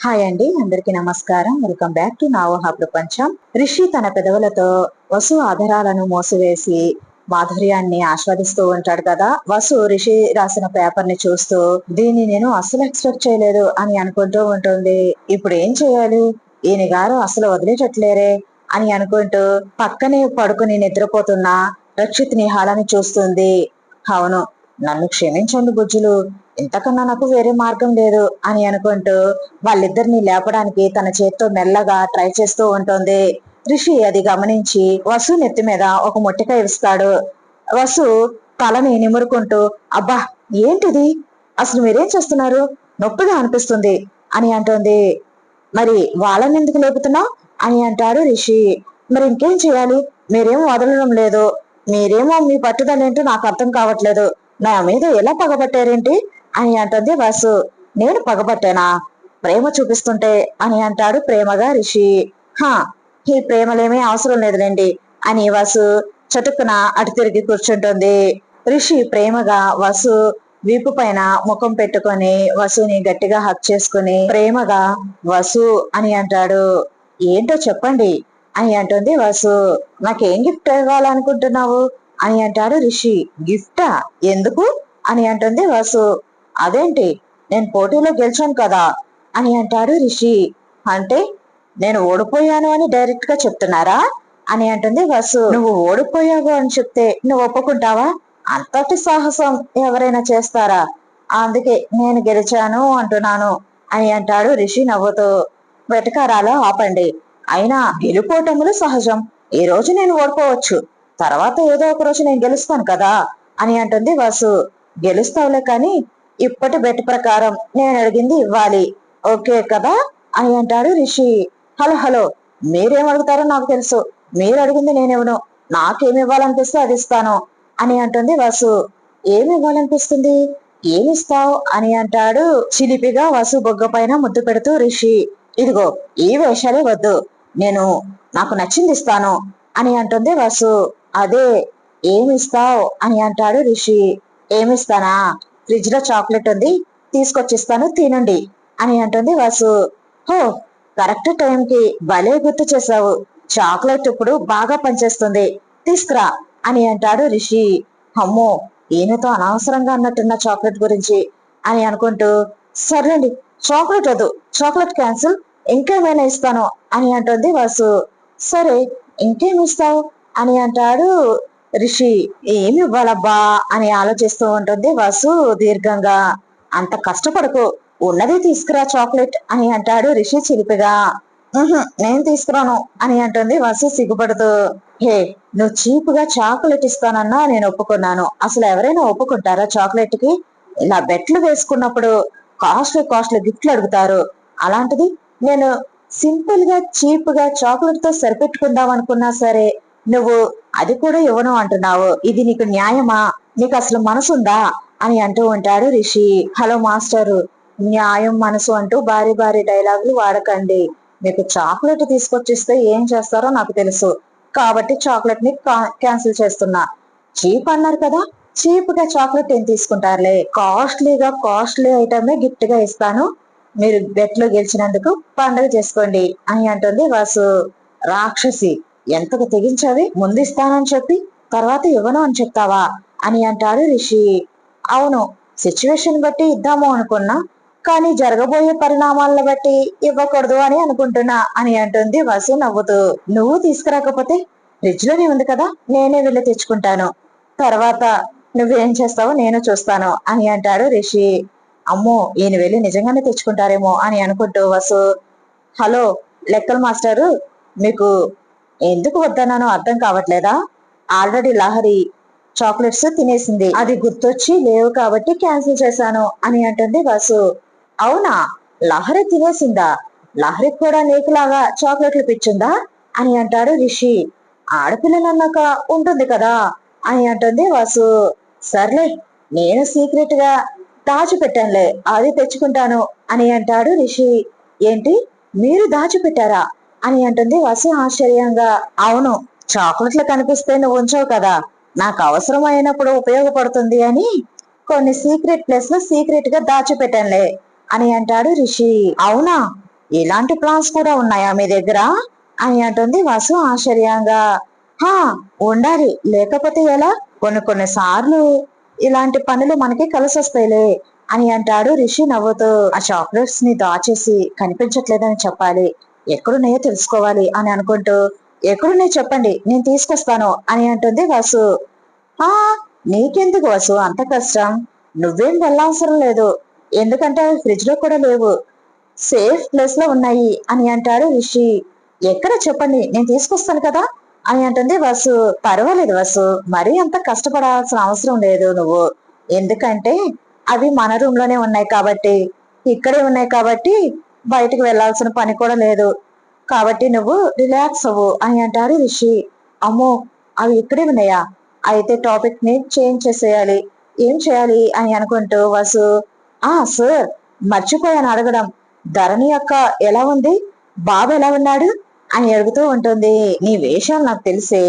Hi అండి అందరికీ నమస్కారం. వెల్కమ్ బ్యాక్ టు నావోహా ప్రపంచం. రిషి తన పెదవులతో వసు ఆధారాలను మోసివేసి మాధుర్యాన్ని ఆస్వాదిస్తూ ఉంటాడు కదా. వసు రిషి రాసిన పేపర్ని చూస్తూ దీన్ని నేను అస్సలు ఎక్స్పెక్ట్ చేయలేదు అని అనుకుంటూ ఉంటుంది. ఇప్పుడు ఏం చేయాలి? ఈయన గారు అసలు వదిలేటట్లేరే అని అనుకుంటూ పక్కనే పడుకుని నిద్రపోతున్న రక్షిత్ నిహాలని చూస్తుంది. అవును నన్ను క్షమించండి బుజ్జులు. ఇంతకన్నా నాకు వేరే మార్గం లేదు అని అనుకుంటూ వాళ్ళిద్దరిని లేపడానికి తన చేత్తో మెల్లగా ట్రై చేస్తూ ఉంటుంది. రిషి అది గమనించి వసు నెత్తి మీద ఒక ముట్టిక ఇస్తాడు. వసు తలని నిమురుకుంటూ అబ్బా ఏంటిది? అసలు మీరేం చేస్తున్నారు? నొప్పిగా అనిపిస్తుంది అని అంటుంది. మరి వాళ్ళని ఎందుకు లేపుతున్నావు? అని అంటాడు రిషి. మరి ఇంకేం చేయాలి? మీరేం వదలడం లేదు. మీరేమో మీ పట్టుదల ఏంటో నాకు అర్థం కావట్లేదు. నా మీద ఎలా పగబట్టారేంటి? అని అంటుంది వాసు. నేను పగబట్టానా ప్రేమ చూపిస్తుంటే అని అంటాడు ప్రేమగా రిషి. హా ఈ ప్రేమలేమీ అవసరం లేదులేండి అని వసు చటుక్కున అటు తిరిగి కూర్చుంటుంది. రిషి ప్రేమగా వసు వీపు పైన ముఖం పెట్టుకొని వసుని గట్టిగా హక్ చేసుకుని ప్రేమగా వసు అని అంటాడు. ఏంటో చెప్పండి అని అంటుంది వసు. నాకేం గిఫ్ట్ ఇవ్వాలనుకుంటున్నావు? అని అంటాడు రిషి. గిఫ్టా? ఎందుకు? అని అంటుంది వసు. అదేంటి? నేను పోటీలో గెలిచాను కదా అని అంటాడు రిషి. అంటే నేను ఓడిపోయాను అని డైరెక్ట్గా చెప్తున్నారా? అని అంటుంది వసు. నువ్వు ఓడిపోయావు అని చెప్తే నువ్వు ఒప్పుకుంటావా? అంతటి సాహసం ఎవరైనా చేస్తారా? అందుకే నేను గెలిచాను అంటున్నాను అని అంటాడు రిషి నవ్వుతూ. వెటకారాలు ఆపండి. అయినా గెలుపోటములు సహజం. ఈ రోజు నేను ఓడిపోవచ్చు. తర్వాత ఏదో ఒక రోజు నేను గెలుస్తాను కదా అని అంటుంది వసు. గెలుస్తావులే కానీ ఇప్పటి బెట్ ప్రకారం నేను అడిగింది ఇవ్వాలి. ఓకే కదా? అని అంటాడు రిషి. Hello hello. మీరేం అడుగుతారో నాకు తెలుసు. మీరు అడిగింది నేనివ్వను నాకేమి ఇవ్వాలనిపిస్తే అది ఇస్తాను అని అంటుంది వసు. ఏమి ఇవ్వాలనిపిస్తుంది? ఏమిస్తావు అని అంటాడు చిలిపిగా వసు బొగ్గ పైన ముద్దు పెడుతూ రిషి. ఇదిగో ఈ వేషాలే వద్దు. నేను నాకు నచ్చింది ఇస్తాను అని అంటుంది వసు. అదే ఏమిస్తావు అని అంటాడు రిషి. ఏమిస్తానా ఫ్రిడ్జ్లో చాక్లెట్ ఉంది తీసుకొచ్చిస్తాను తినండి అని అంటుంది వాసు. హో కరెక్ట్ టైంకి భలే గుర్తు చేసావు చాక్లెట్ ఇప్పుడు బాగా పనిచేస్తుంది తీసుకురా అని అంటాడు రిషి. అమ్మో ఈయనతో అనవసరంగా అన్నట్టున్న చాక్లెట్ గురించి అని అనుకుంటూ సర్లేండి చాక్లెట్ వద్దు చాక్లెట్ క్యాన్సిల్ ఇంకేమైనా ఇస్తాను అని అంటుంది వాసు. సరే ఇంకేమి ఇస్తావు అని అంటాడు రిషి ఏమి ఇవ్వాలబ్బా అని ఆలోచిస్తూ ఉంటుంది. వసు దీర్ఘంగా అంత కష్టపడకు ఉన్నది తీసుకురా చాక్లెట్ అని అంటాడు రిషి చిలిపిగా. నేను తీసుకురాను అని అంటుంది వసు సిగ్గుపడుతూ. హే నువ్వు చీప్గా చాక్లెట్ ఇస్తానన్నా నేను ఒప్పుకున్నాను. అసలు ఎవరైనా ఒప్పుకుంటారా చాక్లెట్కి ఇలా బెట్లు వేసుకున్నప్పుడు కాస్ట్లీ కాస్ట్లీ గిఫ్ట్లు అడుగుతారు. అలాంటిది నేను సింపుల్గా చీప్గా చాక్లెట్తో సరిపెట్టుకుందాం అనుకున్నా సరే నువ్వు అది కూడా ఇవ్వను అంటున్నావు? ఇది నీకు న్యాయమా? నీకు అసలు మనసుందా అని అంటూ ఉంటాడు రిషి. Hello master. న్యాయం మనసు అంటూ భారీ భారీ డైలాగులు వాడకండి. మీకు చాక్లెట్ తీసుకొచ్చిస్తే ఏం చేస్తారో నాకు తెలుసు. కాబట్టి చాక్లెట్ని క్యాన్సిల్ చేస్తున్నా. చీప్ అన్నారు కదా? చీప్గా చాక్లెట్ ఏం తీసుకుంటారులే? కాస్ట్లీగా కాస్ట్లీ ఐటమే గిఫ్ట్గా ఇస్తాను. మీరు బెట్లో గెలిచినందుకు పండగ చేసుకోండి అని అంటుంది వాసు. రాక్షసి. ఎంతకు తెగించావి? ముందు ఇస్తానని చెప్పి తర్వాత ఇవ్వను అని చెప్తావా? అని అంటాడు రిషి. అవును సిచ్యువేషన్ బట్టి ఇద్దాము అనుకున్నా కానీ జరగబోయే పరిణామాలను బట్టి ఇవ్వకూడదు అని అనుకుంటున్నా అని అంటుంది వసు నవ్వుతూ. నువ్వు తీసుకురాకపోతే ఫ్రిడ్జ్లోనే ఉంది కదా నేనే వెళ్ళి తెచ్చుకుంటాను. తర్వాత నువ్వేం చేస్తావో నేను చూస్తాను అని అంటాడు రిషి. అమ్మో ఈయన వెళ్ళి నిజంగానే తెచ్చుకుంటారేమో అని అనుకుంటూ వసు. హలో లెక్కల మాస్టారు మీకు ఎందుకు వద్దన్నానో అర్థం కావట్లేదా? ఆల్రెడీ లహరి చాక్లెట్స్ తినేసింది. అది గుర్తొచ్చి లేవు కాబట్టి క్యాన్సిల్ చేశాను అని అంటుంది వాసు. అవునా? లహరి తినేసిందా? లహరికి కూడా నీకులాగా చాక్లెట్లు పిచ్చిందా? అని అంటాడు రిషి. ఆడపిల్లలన్నాక ఉంటుంది కదా అని అంటుంది వాసు. సర్లే నేను సీక్రెట్గా దాచిపెట్టానులే అది తెచ్చుకుంటాను అని అంటాడు రిషి. ఏంటి? మీరు దాచిపెట్టారా? అని అంటుంది వసు ఆశ్చర్యంగా. అవును చాక్లెట్లు కనిపిస్తే నువ్వు ఉంచావు కదా. నాకు అవసరమైనప్పుడు ఉపయోగపడుతుంది అని కొన్ని సీక్రెట్ ప్లేస్లో సీక్రెట్గా దాచిపెట్టానులే అని అంటాడు రిషి. అవునా? ఇలాంటి ప్లాన్స్ కూడా ఉన్నాయా మీ దగ్గర? అని అంటుంది వసు ఆశ్చర్యంగా. హా ఉండాలి. లేకపోతే ఎలా? కొన్ని కొన్ని సార్లు ఇలాంటి పనులు మనకి కలిసి వస్తాయిలే అని అంటాడు రిషి నవ్వుతూ. ఆ చాక్లెట్స్ని దాచేసి కనిపించట్లేదని చెప్పాలి. ఎక్కడున్నాయో తెలుసుకోవాలి అని అనుకుంటూ ఎక్కడున్నాయో చెప్పండి నేను తీసుకొస్తాను అని అంటుంది వాసు. ఆ నీకెందుకు వసు? అంత కష్టం. నువ్వేం వెళ్ళవసరం లేదు. ఎందుకంటే అవి ఫ్రిడ్జ్లో కూడా లేవు. సేఫ్ ప్లేస్లో ఉన్నాయి అని అంటాడు రిషి. ఎక్కడ చెప్పండి నేను తీసుకొస్తాను కదా అని అంటుంది వసు. పర్వాలేదు వసు. మరీ అంత కష్టపడాల్సిన అవసరం లేదు నువ్వు. ఎందుకంటే అవి మన రూమ్లోనే ఉన్నాయి కాబట్టి ఇక్కడే ఉన్నాయి కాబట్టి బయటికి వెళ్ళాల్సిన పని కూడా లేదు. కాబట్టి నువ్వు రిలాక్స్ అవ్వు అని అంటారు రిషి. అమ్మో అవి ఇక్కడే ఉన్నాయా? అయితే టాపిక్ని చేంజ్ చేసేయాలి. ఏం చేయాలి అని అనుకుంటూ వసు ఆ సార్ మర్చిపోయాను అడగడం. ధరణి యొక్క ఎలా ఉంది? బాబు ఎలా ఉన్నాడు? అని అడుగుతూ ఉంటుంది. నీ వేషాలు నాకు తెలిసే.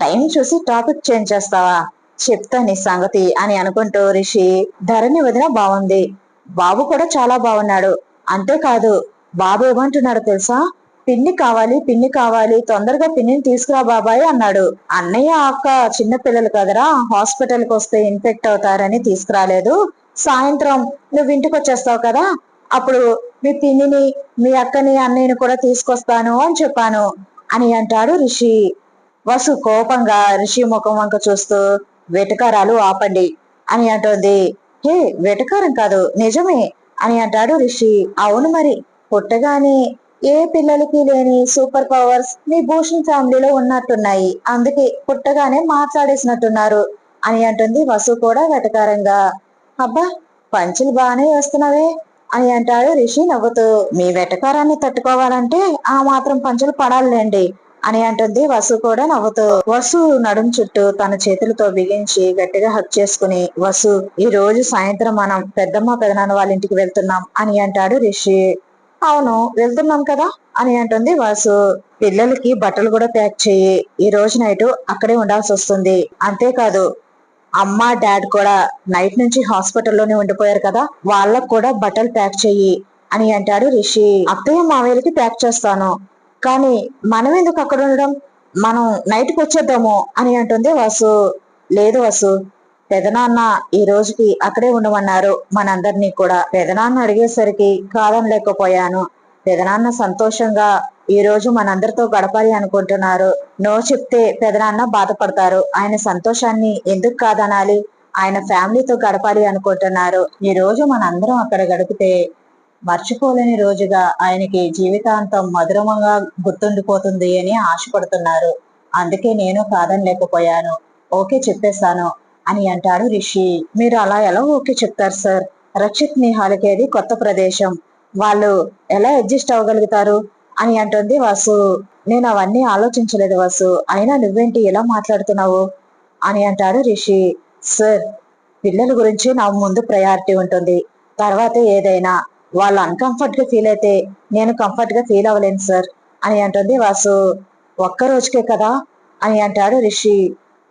టైం చూసి టాపిక్ చేంజ్ చేస్తావా? చెప్తా నీ సంగతి అని అనుకుంటూ రిషి ధరణి వదిన బాగుంది. బాబు కూడా చాలా బాగున్నాడు. అంతేకాదు బాబు ఏమంటున్నాడు తెలుసా? పిన్ని కావాలి పిన్ని కావాలి తొందరగా పిన్నిని తీసుకురా బాబాయ్ అన్నాడు. అన్నయ్య అక్క చిన్న పిల్లలు కదరా హాస్పిటల్కి వస్తే ఇన్ఫెక్ట్ అవుతారని తీసుకురాలేదు. సాయంత్రం నువ్వు ఇంటికి వచ్చేస్తావు కదా అప్పుడు మీ పిన్నిని మీ అక్కని అన్నయ్యని కూడా తీసుకొస్తాను అని చెప్పాను అని అంటాడు రిషి. వసు కోపంగా రిషి ముఖం వంక చూస్తూ వెటకారాలు ఆపండి అని అంటోంది. హే వెటకారం కాదు నిజమే. అని అంటాడు రిషి. అవును మరి పుట్టగానే ఏ పిల్లలకి లేని సూపర్ పవర్స్ మీ భూషణ్ ఫ్యామిలీలో ఉన్నట్టున్నాయి. అందుకే పుట్టగానే మాట్లాడేసినట్టున్నారు అని అంటుంది వసు కూడా వెటకారంగా. అబ్బా పంచులు బాగానే వేస్తున్నావే అని అంటాడు రిషి నవ్వుతూ. మీ వెటకారాన్ని తట్టుకోవాలంటే ఆ మాత్రం పంచులు పడాలండి అని అంటుంది. వసు కూడా నవ్వుతూ వసు నడుం చుట్టూ తన చేతులతో బిగించి గట్టిగా హక్ చేసుకుని వసు ఈ రోజు సాయంత్రం మనం పెద్దమ్మ పెదనాన్న వాళ్ళ ఇంటికి వెళ్తున్నాం అని అంటాడు రిషి. అవును వెళ్తున్నాం కదా అని అంటుంది వాసు. పిల్లలకి బట్టలు కూడా ప్యాక్ చెయ్యి ఈ రోజు నైట్ అక్కడే ఉండాల్సి వస్తుంది. అంతేకాదు అమ్మ డాడ్ కూడా నైట్ నుంచి హాస్పిటల్లోనే ఉండిపోయారు కదా వాళ్ళకు కూడా బట్టలు ప్యాక్ చెయ్యి అని అంటాడు రిషి. అత్తయ్య మావేలకి ప్యాక్ చేస్తాను. కానీ మనం ఎందుకు అక్కడ ఉండడం? మనం నైట్కి వచ్చేద్దాము అని అంటుంది వాసు. లేదు వాసు పెదనాన్న ఈ రోజుకి అక్కడే ఉండమన్నారు. మనందరినీ కూడా పెదనాన్న అడిగేసరికి కాదనలేకపోయాను పెదనాన్న సంతోషంగా ఈ రోజు మనందరితో గడపాలి అనుకుంటున్నారు. నో చెప్తే పెదనాన్న బాధపడతారు. ఆయన సంతోషాన్ని ఎందుకు కాదనాలి? ఆయన ఫ్యామిలీతో గడపాలి అనుకుంటున్నారు. ఈ రోజు మనందరం అక్కడ గడిపితే మర్చిపోలేని రోజుగా ఆయనకి జీవితాంతం మధురమంగా గుర్తుండిపోతుంది అని ఆశపడుతున్నారు. అందుకే నేను కాదనలేకపోయాను. ఓకే చెప్పేశాను అని అంటాడు రిషి. మీరు అలా ఎలా ఓకే చెప్తారు సార్? రక్షిత్ నిహాలకి అది కొత్త ప్రదేశం. వాళ్ళు ఎలా అడ్జస్ట్ అవ్వగలుగుతారు? అని అంటుంది వాసు. నేను అవన్నీ ఆలోచించలేదు వాసు. అయినా నువ్వేంటి ఎలా మాట్లాడుతున్నావు? అని అంటాడు రిషి. సార్ పిల్లల గురించి నా ముందు ప్రయారిటీ ఉంటుంది. తర్వాత ఏదైనా వాళ్ళు అన్కంఫర్ట్గా ఫీల్ అయితే నేను కంఫర్ట్గా ఫీల్ అవ్వలేను సార్ అని అంటుంది వాసు. ఒక్క రోజుకే కదా అని అంటాడు రిషి.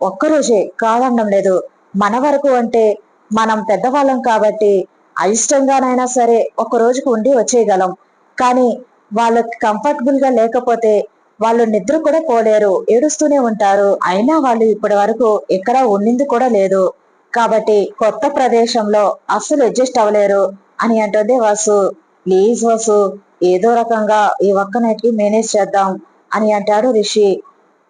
ఒక్కరోజే కాదనడం లేదు. మన వరకు అంటే మనం పెద్దవాళ్ళం కాబట్టి అయిష్టంగానైనా సరే ఒక రోజుకు ఉండి వచ్చేయగలం. కానీ వాళ్ళకి కంఫర్టబుల్గా లేకపోతే వాళ్ళు నిద్ర కూడా పోలేరు ఏడుస్తూనే ఉంటారు. అయినా వాళ్ళు ఇప్పటి వరకు ఎక్కడా ఉండింది కూడా లేదు. కాబట్టి కొత్త ప్రదేశంలో అస్సలు అడ్జస్ట్ అవ్వలేరు. అని అంటుంది వాసు ప్లీజ్ వసు ఏదో రకంగా ఈ ఒక్క నైట్కి మేనేజ్ చేద్దాం అని అంటాడు రిషి.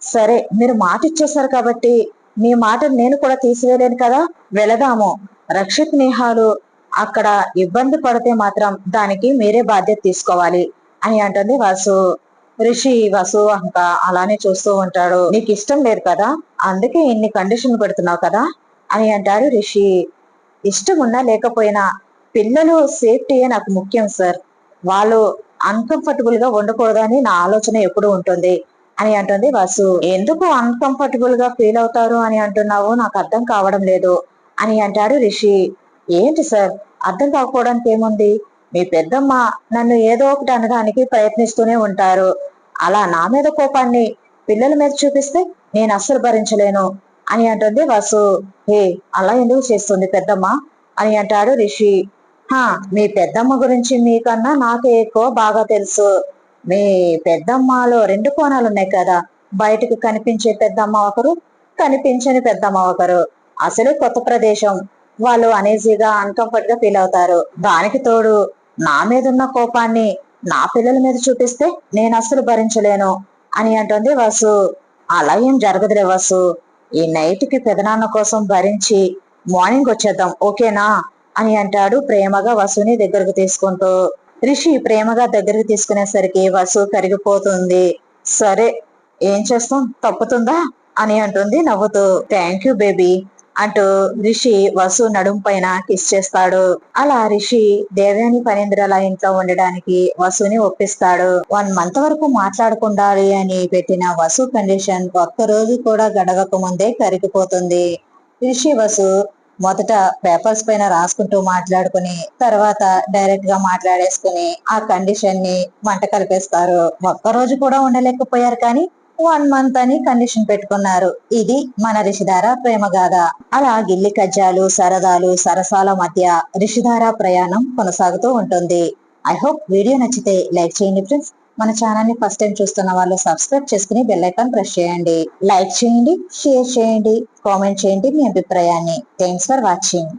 సరే మీరు మాట ఇచ్చేశారు కాబట్టి మీ మాట నేను కూడా తీసివేయలేను కదా వెళదాము. రక్షిత్ నేహాలు అక్కడ ఇబ్బంది పడితే మాత్రం దానికి మీరే బాధ్యత తీసుకోవాలి అని అంటుంది వాసు. రిషి వసు అంక అలానే చూస్తూ ఉంటాడు. నీకు ఇష్టం లేదు కదా అందుకే ఇన్ని కండిషన్ పెడుతున్నావు కదా అని అంటాడు రిషి. ఇష్టం ఉన్నా లేకపోయినా పిల్లలు సేఫ్టీయే నాకు ముఖ్యం సార్. వాళ్ళు అన్కంఫర్టబుల్గా ఉండకూడదని నా ఆలోచన ఎప్పుడు ఉంటుంది అని అంటుంది వాసు. ఎందుకు అన్కంఫర్టబుల్గా ఫీల్ అవుతారు అని అంటున్నావు నాకు అర్థం కావడం లేదు అని అంటాడు రిషి. ఏంటి సార్? అర్థం కాకపోవడానికి ఏముంది? మీ పెద్దమ్మ నన్ను ఏదో ఒకటి అనడానికి ప్రయత్నిస్తూనే ఉంటారు. అలా నా మీద కోపాన్ని పిల్లల మీద చూపిస్తే నేను అస్సలు భరించలేను అని అంటుంది వాసు. హే అలా ఎందుకు చేస్తుంది పెద్దమ్మ? అని అంటాడు రిషి. మీ పెద్దమ్మ గురించి మీకన్నా నాకే ఎక్కువ బాగా తెలుసు. మీ పెద్దమ్మలో రెండు కోణాలు ఉన్నాయి కదా. బయటకు కనిపించే పెద్దమ్మ ఒకరు కనిపించని పెద్దమ్మ ఒకరు. అసలు కొత్త ప్రదేశం. వాళ్ళు అనేజీగా అన్కంఫర్ట్గా ఫీల్ అవుతారు. దానికి తోడు నా మీద ఉన్న కోపాన్ని నా పిల్లల మీద చూపిస్తే నేను అస్సలు భరించలేను అని అంటుంది వసు. అలా ఏం జరగదులే వసు. ఈ నైట్కి పెదనాన్న కోసం భరించి మార్నింగ్ వచ్చేద్దాం ఓకేనా అని అంటాడు ప్రేమగా వసుని దగ్గరకు తీసుకుంటూ. రిషి ప్రేమగా దగ్గరకు తీసుకునేసరికి వసు కరిగిపోతుంది. సరే ఏం చేస్తాం? తప్పుతుందా? అని అంటుంది నవ్వుతూ. థ్యాంక్ యూ బేబీ అంటూ రిషి వసు నడుం పైన కిస్ చేస్తాడు. అలా రిషి దేవయాని పనేంద్రల ఇంట్లో ఉండడానికి వసుని ఒప్పిస్తాడు. వన్ మంత్ వరకు మాట్లాడుకుండాలి అని పెట్టిన వసు కండిషన్ ఒక్క రోజు కూడా గడవక ముందే కరిగిపోతుంది. రిషి వసు మొదట పేపర్స్ పైన రాసుకుంటూ మాట్లాడుకుని తర్వాత డైరెక్ట్గా మాట్లాడేసుకుని ఆ కండిషన్ని మంట కలిపేస్తారు. ఒక్క రోజు కూడా ఉండలేకపోయారు కానీ వన్ మంత్ అని కండిషన్ పెట్టుకున్నారు. ఇది మన రిషిధార ప్రేమగాథ అలా గిల్లి కజ్జాలు సరదాలు సరసాల మధ్య రిషిధార ప్రయాణం కొనసాగుతూ ఉంటుంది. ఐ హోప్ వీడియో నచ్చితే లైక్ చేయండి ఫ్రెండ్స్ మన ఛానల్ని ఫస్ట్ టైం చూస్తున్న వాళ్ళు సబ్స్క్రైబ్ చేసుకుని బెల్ ఐకాన్ ప్రెస్ చేయండి. లైక్ చేయండి షేర్ చేయండి కామెంట్ చేయండి మీ అభిప్రాయాన్ని. Thanks for watching